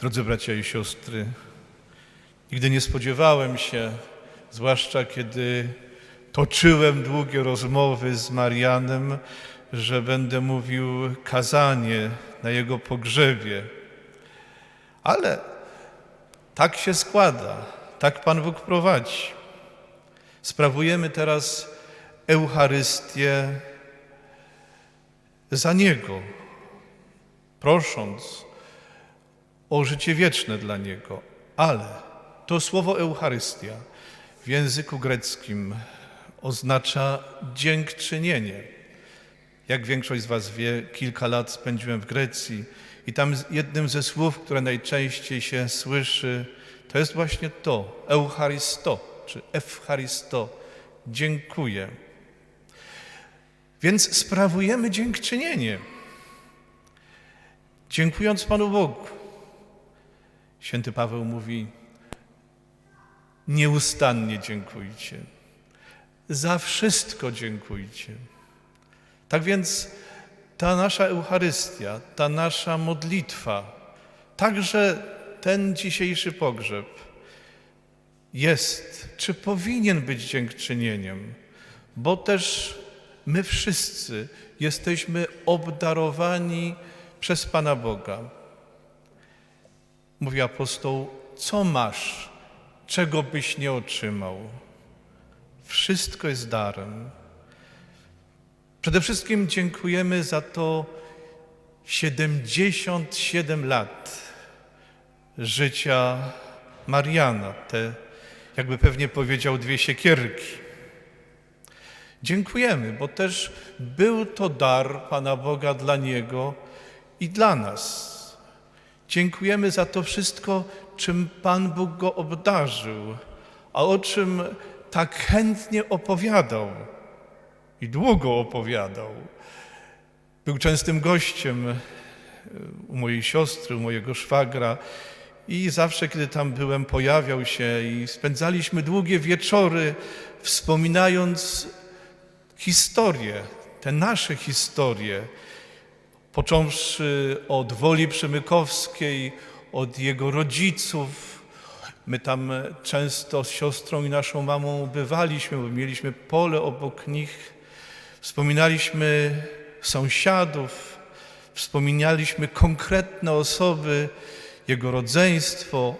Drodzy bracia i siostry, nigdy nie spodziewałem się, zwłaszcza kiedy toczyłem długie rozmowy z Marianem, że będę mówił kazanie na jego pogrzebie. Ale tak się składa, tak Pan Bóg prowadzi. Sprawujemy teraz Eucharystię za Niego, prosząc o życie wieczne dla Niego. Ale to słowo Eucharystia w języku greckim oznacza dziękczynienie. Jak większość z Was wie, kilka lat spędziłem w Grecji i tam jednym ze słów, które najczęściej się słyszy, to jest właśnie to, Eucharysto, czy Ewcharisto, dziękuję. Więc sprawujemy dziękczynienie, dziękując Panu Bogu. Święty Paweł mówi, nieustannie dziękujcie, za wszystko dziękujcie. Tak więc ta nasza Eucharystia, ta nasza modlitwa, także ten dzisiejszy pogrzeb jest, czy powinien być dziękczynieniem, bo też my wszyscy jesteśmy obdarowani przez Pana Boga. Mówi apostoł, co masz, czego byś nie otrzymał? Wszystko jest darem. Przede wszystkim dziękujemy za to 77 lat życia Mariana, te, jakby pewnie powiedział, dwie siekierki. Dziękujemy, bo też był to dar Pana Boga dla Niego i dla nas. Dziękujemy za to wszystko, czym Pan Bóg go obdarzył, a o czym tak chętnie opowiadał i długo opowiadał. Był częstym gościem e, u mojej siostry, u mojego szwagra i zawsze, kiedy tam byłem, pojawiał się i spędzaliśmy długie wieczory, wspominając historie, te nasze historie, począwszy od woli przemykowskiej, od jego rodziców. My tam często z siostrą i naszą mamą bywaliśmy, bo mieliśmy pole obok nich. Wspominaliśmy sąsiadów, wspominaliśmy konkretne osoby, jego rodzeństwo.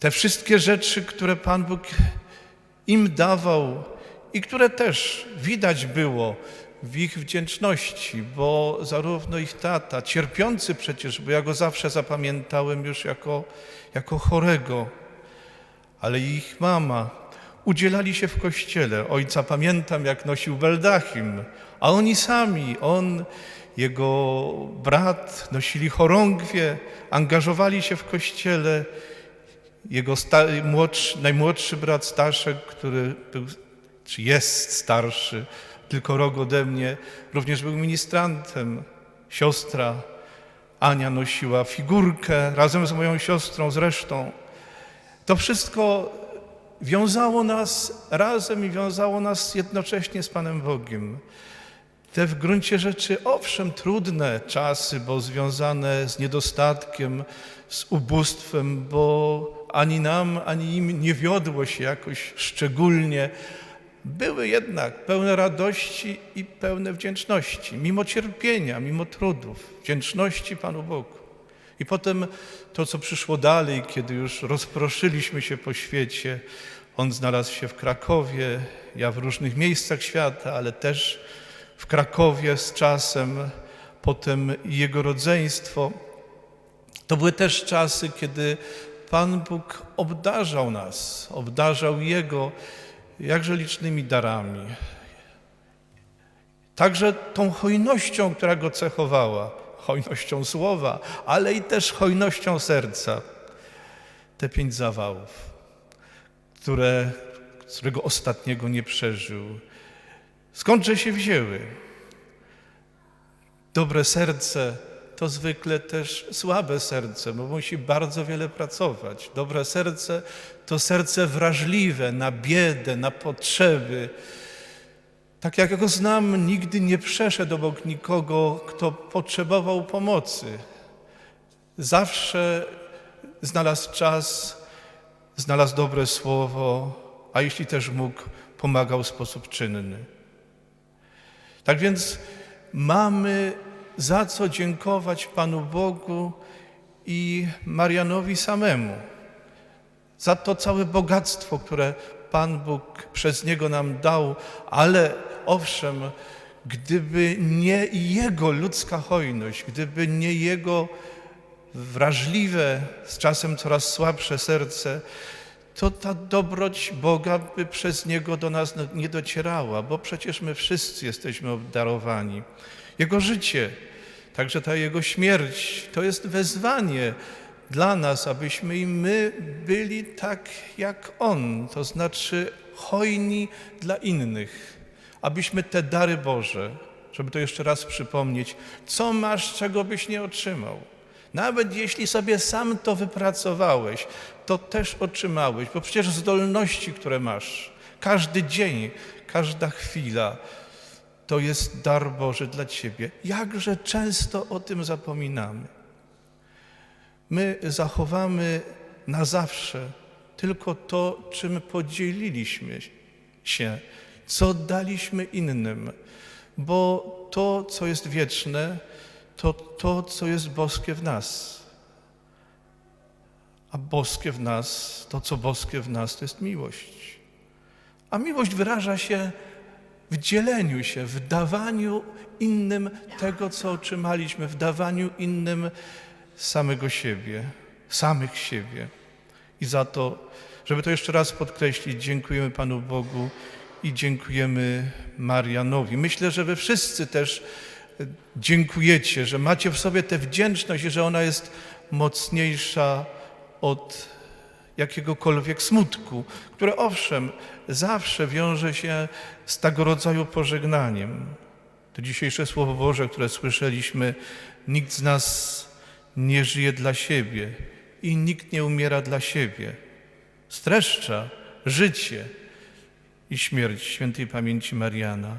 Te wszystkie rzeczy, które Pan Bóg im dawał i które też widać było w ich wdzięczności, bo zarówno ich tata, cierpiący przecież, bo ja go zawsze zapamiętałem już jako, jako chorego, ale ich mama udzielali się w kościele. Ojca pamiętam, jak nosił beldachim, a oni sami, on, jego brat nosili chorągwie, angażowali się w kościele. Jego młodszy, najmłodszy brat Staszek, który był, czy jest starszy, tylko rok ode mnie, również był ministrantem. Siostra Ania nosiła figurkę razem z moją siostrą zresztą. To wszystko wiązało nas razem i wiązało nas jednocześnie z Panem Bogiem. Te w gruncie rzeczy, owszem, trudne czasy, bo związane z niedostatkiem, z ubóstwem, bo ani nam, ani im nie wiodło się jakoś szczególnie, były jednak pełne radości i pełne wdzięczności, mimo cierpienia, mimo trudów, wdzięczności Panu Bogu. I potem to, co przyszło dalej, kiedy już rozproszyliśmy się po świecie, on znalazł się w Krakowie, ja w różnych miejscach świata, ale też w Krakowie z czasem, potem jego rodzeństwo. To były też czasy, kiedy Pan Bóg obdarzał nas, obdarzał Jego jakże licznymi darami. Także tą hojnością, która go cechowała, hojnością słowa, ale i też hojnością serca. Te pięć zawałów, które, którego ostatniego nie przeżył. Skądże się wzięły? Dobre serce to zwykle też słabe serce, bo musi bardzo wiele pracować. Dobre serce to serce wrażliwe na biedę, na potrzeby. Tak jak go znam, nigdy nie przeszedł obok nikogo, kto potrzebował pomocy. zawsze znalazł czas, znalazł dobre słowo, a jeśli też mógł, pomagał w sposób czynny. Tak więc mamy za co dziękować Panu Bogu i Marianowi samemu. Za to całe bogactwo, które Pan Bóg przez niego nam dał, ale owszem, gdyby nie jego ludzka hojność, gdyby nie jego wrażliwe, z czasem coraz słabsze serce, to ta dobroć Boga by przez niego do nas nie docierała, bo przecież my wszyscy jesteśmy obdarowani. Jego życie, także ta jego śmierć, to jest wezwanie dla nas, abyśmy i my byli tak jak On, to znaczy hojni dla innych, abyśmy te dary Boże, żeby to jeszcze raz przypomnieć, co masz, czego byś nie otrzymał. Nawet jeśli sobie sam to wypracowałeś, to też otrzymałeś, bo przecież zdolności, które masz, każdy dzień, każda chwila, to jest dar Boży dla Ciebie. Jakże często o tym zapominamy. My zachowamy na zawsze tylko to, czym podzieliliśmy się, co daliśmy innym, bo to, co jest wieczne, to to, co jest boskie w nas. A boskie w nas, to co boskie w nas, to jest miłość. A miłość wyraża się w dzieleniu się, w dawaniu innym tego, co otrzymaliśmy, w dawaniu innym samego siebie, samych siebie. I za to, żeby to jeszcze raz podkreślić, dziękujemy Panu Bogu i dziękujemy Marianowi. Myślę, że wy wszyscy też dziękujecie, że macie w sobie tę wdzięczność i że ona jest mocniejsza od jakiegokolwiek smutku, które owszem zawsze wiąże się z tego rodzaju pożegnaniem. To dzisiejsze Słowo Boże, które słyszeliśmy, nikt z nas nie żyje dla siebie i nikt nie umiera dla siebie. Streszcza życie i śmierć świętej pamięci Mariana.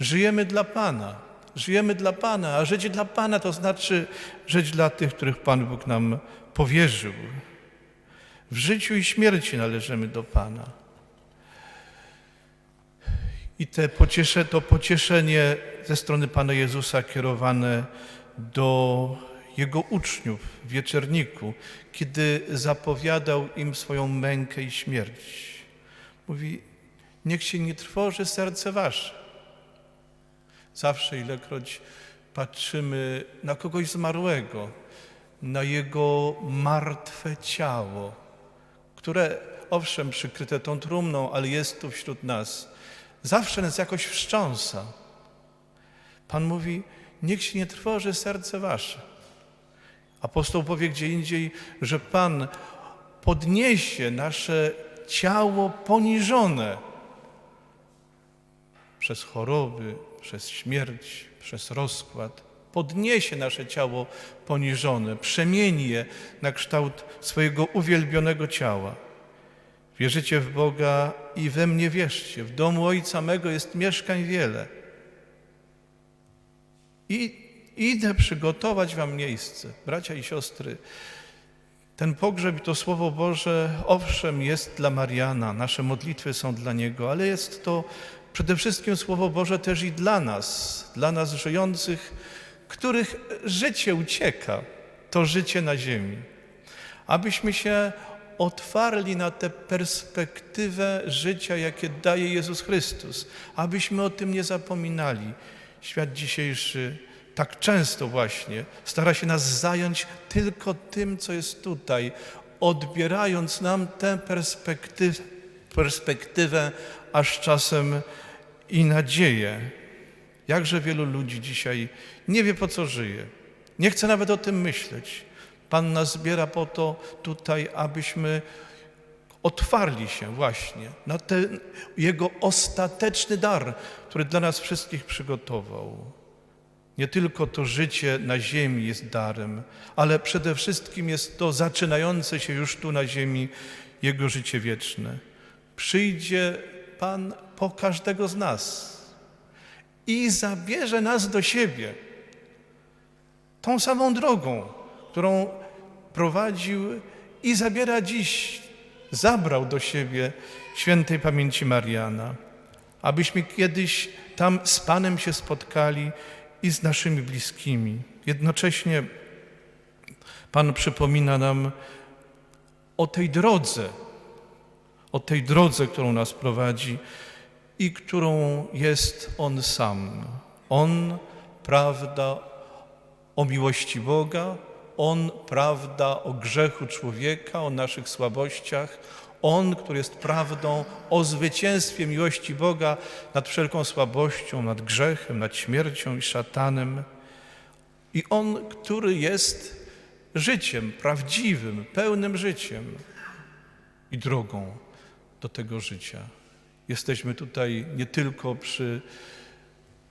Żyjemy dla Pana, żyjemy dla Pana, a żyć dla Pana to znaczy żyć dla tych, których Pan Bóg nam powierzył. W życiu i śmierci należymy do Pana. I te pociesze, to pocieszenie ze strony Pana Jezusa kierowane do Jego uczniów w wieczerniku, kiedy zapowiadał im swoją mękę i śmierć. Mówi, niech się nie trwoży serce wasze. Zawsze, ilekroć patrzymy na kogoś zmarłego, na jego martwe ciało, które owszem przykryte tą trumną, ale jest tu wśród nas, zawsze nas jakoś wstrząsa. Pan mówi, niech się nie trwoży serce wasze. Apostoł powie gdzie indziej, że Pan podniesie nasze ciało poniżone przez choroby, przez śmierć, przez rozkład. Podniesie nasze ciało poniżone, przemieni je na kształt swojego uwielbionego ciała. Wierzycie w Boga i we mnie wierzcie. W domu Ojca mego jest mieszkań wiele. I idę przygotować wam miejsce. Bracia i siostry, ten pogrzeb i to Słowo Boże, owszem, jest dla Mariana, nasze modlitwy są dla Niego, ale jest to przede wszystkim Słowo Boże też i dla nas, dla nas żyjących, których życie ucieka, to życie na ziemi. Abyśmy się otwarli na tę perspektywę życia, jakie daje Jezus Chrystus, abyśmy o tym nie zapominali. Świat dzisiejszy tak często właśnie stara się nas zająć tylko tym, co jest tutaj, odbierając nam tę perspektyw perspektywę, aż czasem i nadzieję. Jakże wielu ludzi dzisiaj nie wie, po co żyje, nie chce nawet o tym myśleć. Pan nas zbiera po to tutaj, abyśmy otwarli się właśnie na ten Jego ostateczny dar, który dla nas wszystkich przygotował. Nie tylko to życie na ziemi jest darem, ale przede wszystkim jest to zaczynające się już tu na ziemi Jego życie wieczne. Przyjdzie Pan po każdego z nas i zabierze nas do siebie tą samą drogą, którą prowadził i zabiera dziś, zabrał do siebie świętej pamięci Mariana, abyśmy kiedyś tam z Panem się spotkali i z naszymi bliskimi. Jednocześnie Pan przypomina nam o tej drodze, o tej drodze, którą nas prowadzi i którą jest On sam. On, prawda o miłości Boga, On, prawda o grzechu człowieka, o naszych słabościach, On, który jest prawdą o zwycięstwie miłości Boga nad wszelką słabością, nad grzechem, nad śmiercią i szatanem. I On, który jest życiem prawdziwym, pełnym życiem i drogą do tego życia. Jesteśmy tutaj nie tylko przy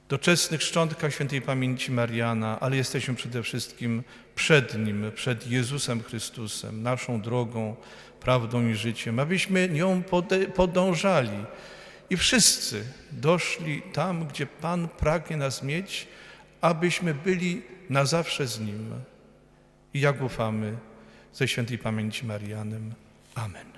doczesnych szczątkach świętej pamięci Mariana, ale jesteśmy przede wszystkim przed Nim, przed Jezusem Chrystusem, naszą drogą, prawdą i życiem, abyśmy nią podążali i wszyscy doszli tam, gdzie Pan pragnie nas mieć, abyśmy byli na zawsze z Nim. I jak ufamy ze świętej pamięci Marianem. Amen.